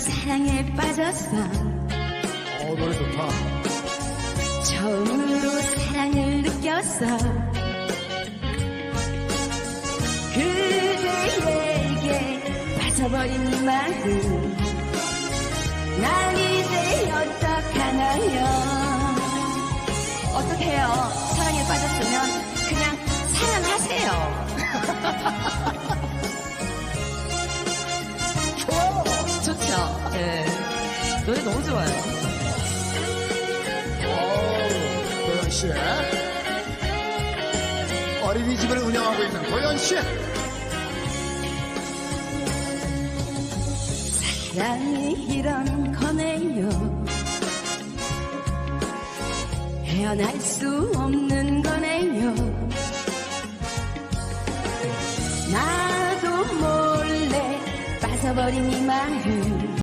사랑에 빠졌어 어, 노래 좋다. 처음으로 사랑을 느꼈어. 그대에게 빠져버린 이 마음. 난 이제 어떡하나요? 어떡해요? 사랑에 빠졌으면 좋죠 예 노래 너무 좋아요 어우, 도현 씨. 어린이집을 운영하고 있는 도현 씨. 사랑이 이런 거네요 헤어날 수 없는 거네요 나 잊어버린 이 마음.